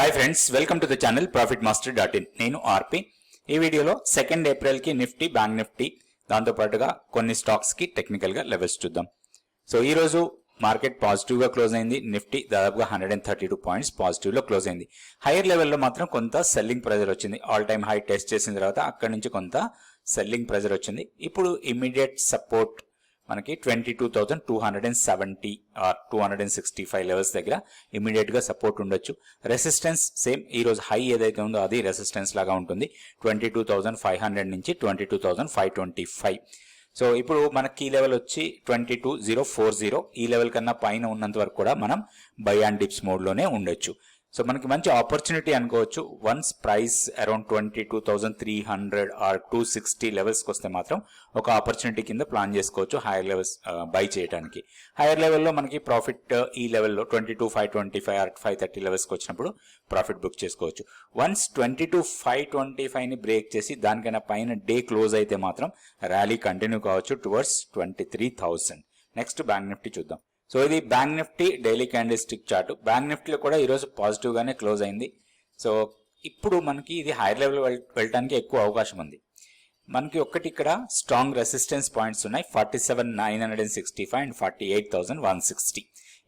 Hi friends welcome to the channel profit master dot in నేను ఆర్పి. ఈ వీడియోలో second ఏప్రిల్కి నిఫ్టీ బ్యాంక్ నిఫ్టీ దాంతో పాటుగా కొన్ని స్టాక్స్కి టెక్నికల్గా లెవెల్స్ చూద్దాం. సో ఈ రోజు మార్కెట్ పాజిటివ్గా క్లోజ్ అయింది. నిఫ్టీ దాదాపుగా hundred and thirty two points పాజిటివ్లో close అయింది. హైయర్ లెవెల్లో మాత్రం కొంత సెల్లింగ్ ప్రెజర్ వచ్చింది. ఆల్ టైమ్ హై టెస్ట్ చేసిన తర్వాత అక్కడి నుంచి కొంత సెల్లింగ్ ప్రెజర్ వచ్చింది. ఇప్పుడు ఇమీడియట్ సపోర్ట్ మనకి twenty two thousand two hundred and seventy or two hundred and sixty five levels దగ్గర ఇమీడియట్గా సపోర్ట్ ఉండొచ్చు. రెసిస్టెన్స్ సేమ్ ఈ రోజు హై ఏదైతే ఉందో అది రెసిస్టెన్స్ లాగా ఉంటుంది. Twenty two thousand five hundred నుంచి twenty two thousand five twenty five so ఇప్పుడు మనకి కీ లెవెల్ వచ్చి twenty two zero four zero ఈ లెవెల్ కన్నా పైన ఉన్నంత వరకు కూడా మనం బై అండ్ డిప్స్ మోడ్లోనే ఉండొచ్చు. సో మనకి మంచి ఆపర్చునిటీ అనుకోవచ్చు. Once price around twenty two thousand three hundred or two sixty లెవెల్స్కి వస్తే మాత్రం ఒక ఆపర్చునిటీ కింద ప్లాన్ చేసుకోవచ్చు హైయర్ లెవెల్స్ బై చేయడానికి హైయర్ లెవెల్లో మనకి ప్రాఫిట్ ఈ లెవెల్లో twenty two five twenty five or five thirty లెవెల్స్కి వచ్చినప్పుడు ప్రాఫిట్ బుక్ చేసుకోవచ్చు. Once twenty two five twenty ఫైవ్ని break చేసి దానికైనా పైన డే క్లోజ్ అయితే మాత్రం ర్యాలీ కంటిన్యూ కావచ్చు towards twenty three thousand next bank Nifty చూద్దాం. సో ఇది bank Nifty daily candlestick chart. Bank నిఫ్టీలో కూడా ఈరోజు పాజిటివ్ గానే క్లోజ్ అయింది. సో ఇప్పుడు మనకి ఇది హైయర్ లెవెల్ వెళ్ళడానికి ఎక్కువ అవకాశం ఉంది. మనకి ఒక్కటి ఇక్కడ స్ట్రాంగ్ రెసిస్టెన్స్ పాయింట్స్ ఉన్నాయి. Forty seven nine hundred and sixty five and forty eight thousand one sixty.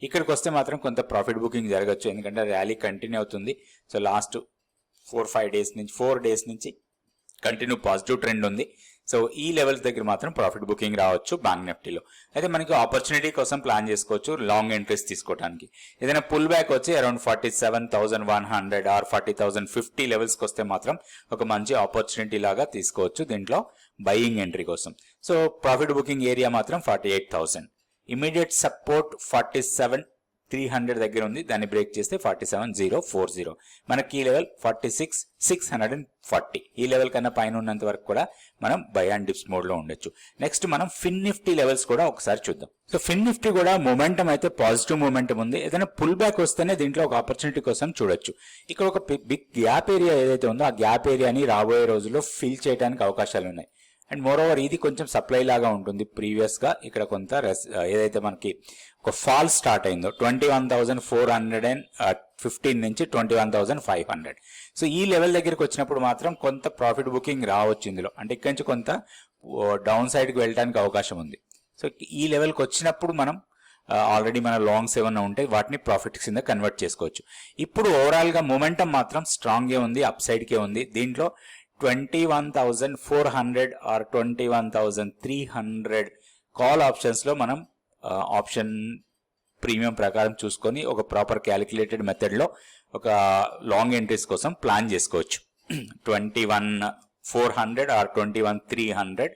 ఇక్కడికి వస్తే మాత్రం కొంత ప్రాఫిట్ బుకింగ్ జరగచ్చు. ఎందుకంటే ర్యాలీ కంటిన్యూ అవుతుంది. So last four five days నుంచి ఫోర్ డేస్ నుంచి కంటిన్యూ పాజిటివ్ ట్రెండ్ ఉంది. సో ఈ లెవెల్స్ దగ్గర మాత్రం ప్రాఫిట్ బుకింగ్ రావచ్చు బ్యాంక్ నిఫ్టీలో. అయితే మనకి ఆపర్చునిటీ కోసం ప్లాన్ చేసుకోవచ్చు లాంగ్ ఎంట్రీస్ తీసుకోవడానికి ఏదైనా పుల్ బ్యాక్ వచ్చి around forty seven thousand one hundred or forty thousand fifty లెవెల్స్కి వస్తే మాత్రం ఒక మంచి ఆపర్చునిటీ లాగా తీసుకోవచ్చు దీంట్లో బయింగ్ ఎంట్రీ కోసం. సో ప్రాఫిట్ బుకింగ్ ఏరియా మాత్రం forty eight thousand. Immediate support forty seven three hundred దగ్గర ఉంది దాన్ని బ్రేక్ చేస్తే forty seven zero four zero. మనకి ఈ level forty six six hundred and forty. ఈ లెవెల్ కన్నా పైన ఉన్నంత వరకు కూడా మనం బై అండ్ డిప్స్ మోడ్లో ఉండొచ్చు. నెక్స్ట్ మనం ఫిన్ నిఫ్టీ లెవెల్స్ కూడా ఒకసారి చూద్దాం. సో ఫిన్ నిఫ్టీ కూడా మొమెంటం అయితే పాజిటివ్ మొమెంటం ఉంది. ఏదైనా పుల్ బ్యాక్ వస్తేనే దీంట్లో ఒక ఆపర్చునిటీ కోసం చూడొచ్చు. ఇక్కడ ఒక బిగ్ గ్యాప్ ఏరియా ఏదైతే ఉందో ఆ గ్యాప్ ఏరియాని రాబోయే రోజుల్లో ఫిల్ చేయడానికి అవకాశాలు ఉన్నాయి అండ్ మోర్ ఓవర్ ఇది కొంచెం సప్లై లాగా ఉంటుంది. ప్రీవియస్గా ఇక్కడ కొంత రెస్- ఏదైతే మనకి ఒక ఫాల్ స్టార్ట్ అయిందో twenty one thousand four hundred and fifteen నుంచి twenty one thousand five hundred so ఈ లెవెల్ దగ్గరికి వచ్చినప్పుడు మాత్రం కొంత ప్రాఫిట్ బుకింగ్ రావచ్చు ఇందులో. అంటే ఇక్కడి నుంచి కొంత డౌన్ సైడ్కి వెళ్ళడానికి అవకాశం ఉంది. సో ఈ లెవెల్కి వచ్చినప్పుడు మనం ఆల్రెడీ మన లాంగ్స్ ఏమైనా ఉంటే వాటిని ప్రాఫిట్ కింద కన్వర్ట్ చేసుకోవచ్చు. ఇప్పుడు ఓవరాల్గా మొమెంటం మాత్రం స్ట్రాంగ్గా ఉంది అప్ సైడ్కే ఉంది. దీంట్లో twenty one thousand four hundred or twenty one thousand three hundred call ఆప్షన్స్లో మనం ఆప్షన్ ప్రీమియం ప్రకారం చూసుకొని ఒక ప్రాపర్ క్యాలిక్యులేటెడ్ మెథడ్లో ఒక లాంగ్ ఎంట్రీస్ కోసం ప్లాన్ చేసుకోవచ్చు. Twenty one four hundred or twenty one three hundred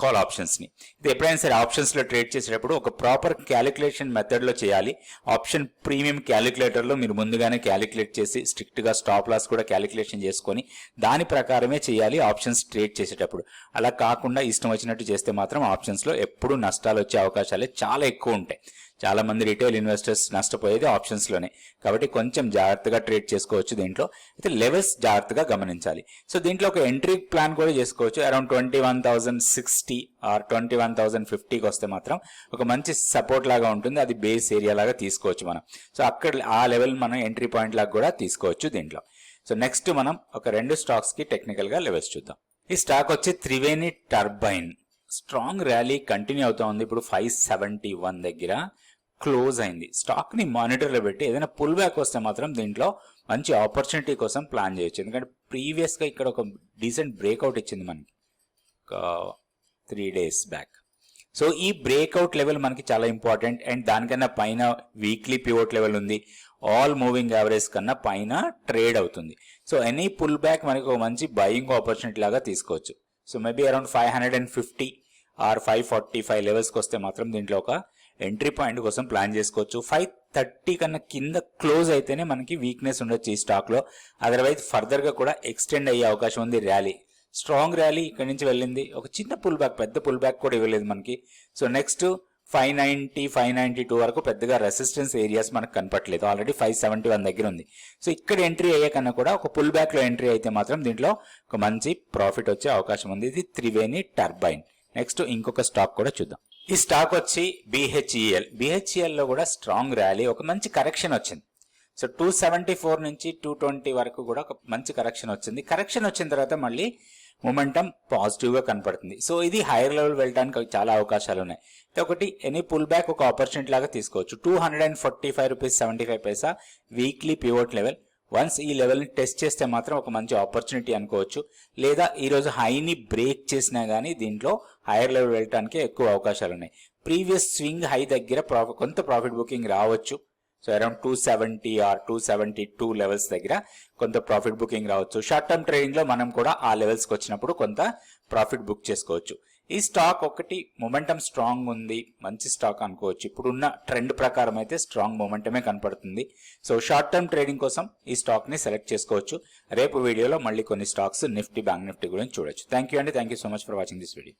call ఆప్షన్స్ని. ఇది ఎప్పుడైనా సరే ఆప్షన్స్లో ట్రేడ్ చేసేటప్పుడు ఒక ప్రాపర్ క్యాలిక్యులేషన్ మెథడ్లో చేయాలి. ఆప్షన్ ప్రీమియం క్యాలిక్యులేటర్లో మీరు ముందుగానే క్యాలిక్యులేట్ చేసి స్ట్రిక్ట్గా స్టాప్ లాస్ కూడా క్యాలిక్యులేషన్ చేసుకొని దాని ప్రకారమే చేయాలి ఆప్షన్స్ ట్రేడ్ చేసేటప్పుడు. అలా కాకుండా ఇష్టం వచ్చినట్టు చేస్తే మాత్రం ఆప్షన్స్లో ఎప్పుడు నష్టాలు వచ్చే అవకాశాలే చాలా ఎక్కువ ఉంటాయి. చాలా మంది రిటైల్ ఇన్వెస్టర్స్ నష్టపోయేది ఆప్షన్స్లోనే. కాబట్టి కొంచెం జాగ్రత్తగా ట్రేడ్ చేసుకోవచ్చు దీంట్లో. అయితే లెవెల్స్ జాగ్రత్తగా గమనించాలి. సో దీంట్లో ఒక ఎంట్రీ ప్లాన్ కూడా చేసుకోవచ్చు. Around twenty one thousand sixty or twenty one thousand ఫిఫ్టీకి వస్తే మాత్రం ఒక మంచి సపోర్ట్ లాగా ఉంటుంది. అది బేస్ ఏరియా లాగా తీసుకోవచ్చు మనం. సో అక్కడ ఆ లెవెల్ మనం ఎంట్రీ పాయింట్ లాగా కూడా తీసుకోవచ్చు దీంట్లో. సో నెక్స్ట్ మనం ఒక రెండు స్టాక్స్కి టెక్నికల్గా లెవెల్స్ చూద్దాం. ఈ స్టాక్ వచ్చి Triveni turbine. Strong rally continue అవుతా ఉంది. ఇప్పుడు ఫైవ్ సెవెంటీ వన్ దగ్గర. క్లోజ్ అయింది. స్టాక్ని మానిటర్లో పెట్టి ఏదైనా పుల్ బ్యాక్ వస్తే మాత్రం దీంట్లో మంచి ఆపర్చునిటీ కోసం ప్లాన్ చేయొచ్చు. ఎందుకంటే ప్రీవియస్గా ఇక్కడ ఒక డీసెంట్ బ్రేక్అవుట్ ఇచ్చింది మనకి. ఒక త్రీ డేస్ బ్యాక్. సో ఈ బ్రేక్అవుట్ లెవెల్ మనకి చాలా ఇంపార్టెంట్. అండ్ దానికన్నా పైన వీక్లీ పివోట్ లెవెల్ ఉంది. ఆల్ మూవింగ్ యావరేజ్ కన్నా పైన ట్రేడ్ అవుతుంది. సో ఎనీ పుల్ బ్యాక్ మనకి ఒక మంచి బయింగ్ ఆపర్చునిటీ లాగా తీసుకోవచ్చు. So maybe around five hundred and fifty or five forty five లెవెల్స్కి వస్తే మాత్రం దీంట్లో ఒక ఎంట్రీ పాయింట్ కోసం ప్లాన్ చేసుకోవచ్చు. ఫైవ్ థర్టీ కన్నా కింద క్లోజ్ అయితేనే మనకి వీక్నెస్ ఉండొచ్చు ఈ స్టాక్లో అదర్వైజ్ ఫర్దర్గా కూడా ఎక్స్టెండ్ అయ్యే అవకాశం ఉంది ర్యాలీ స్ట్రాంగ్ ర్యాలీ ఇక్కడి నుంచి వెళ్ళింది. ఒక చిన్న పుల్ బ్యాక్ పెద్ద పుల్ బ్యాక్ కూడా ఇవ్వలేదు మనకి. So next five ninety five ninety two వరకు పెద్దగా రెసిస్టెన్స్ ఏరియాస్ మనకు కనపట్లేదు ఆల్రెడీ ఫైవ్ సెవెంటీ వన్ దగ్గర ఉంది. సో ఇక్కడ ఎంట్రీ అయ్యే కన్నా కూడా ఒక పుల్ బ్యాక్లో ఎంట్రీ అయితే మాత్రం దీంట్లో ఒక మంచి ప్రాఫిట్ వచ్చే అవకాశం ఉంది. ఇది త్రివేణి టర్బైన్ నెక్స్ట్ ఇంకొక స్టాక్ కూడా చూద్దాం. ఈ స్టాక్ వచ్చి బిహెచ్ఈఎల్. బిహెచ్ఈఎల్లో కూడా స్ట్రాంగ్ ర్యాలీ ఒక మంచి కరెక్షన్ వచ్చింది. సో టూ సెవెంటీ ఫోర్ నుంచి టూ ట్వంటీ వరకు కూడా ఒక మంచి కరెక్షన్ వచ్చింది. కరెక్షన్ వచ్చిన తర్వాత మళ్ళీ మొమెంటం పాజిటివ్గా కనపడుతుంది. సో ఇది హైయర్ లెవెల్ వెళ్ళడానికి చాలా అవకాశాలు ఉన్నాయి. ఒకటి ఎనీ పుల్ బ్యాక్ ఒక ఆపర్చునిటీ లాగా తీసుకోవచ్చు. Two hundred and forty five rupees seventy five paisa weekly pivot level. Once ఈ లెవెల్ని టెస్ట్ చేస్తే మాత్రం ఒక మంచి ఆపర్చునిటీ అనుకోవచ్చు. లేదా ఈరోజు హైని బ్రేక్ చేసినా కానీ దీంట్లో హైయర్ లెవెల్ వెళ్ళడానికి ఎక్కువ అవకాశాలు ఉన్నాయి. ప్రీవియస్ స్వింగ్ హై దగ్గర ప్రాఫిట్ కొంత ప్రాఫిట్ బుకింగ్ రావచ్చు. So around two seventy or two seventy two levels దగ్గర కొంత ప్రాఫిట్ బుకింగ్ రావచ్చు. షార్ట్ టర్మ్ ట్రేడింగ్లో మనం కూడా ఆ లెవెల్స్కి వచ్చినప్పుడు కొంత ప్రాఫిట్ బుక్ చేసుకోవచ్చు. ఈ స్టాక్ ఒకటి మొమెంటం స్ట్రాంగ్ ఉంది. మంచి స్టాక్ అనుకోవచ్చు. ఇప్పుడున్న ట్రెండ్ ప్రకారం అయితే స్ట్రాంగ్ మొమెంటమే కనపడుతుంది. సో షార్ట్ టర్మ్ ట్రేడింగ్ కోసం ఈ స్టాక్ని సెలెక్ట్ చేసుకోవచ్చు. రేపు వీడియోలో మళ్ళీ కొన్ని స్టాక్స్ నిఫ్టీ బ్యాంక్ నిఫ్టీ గురించి చూడొచ్చు. థ్యాంక్ యూ అండి. Thank you so much for watching this video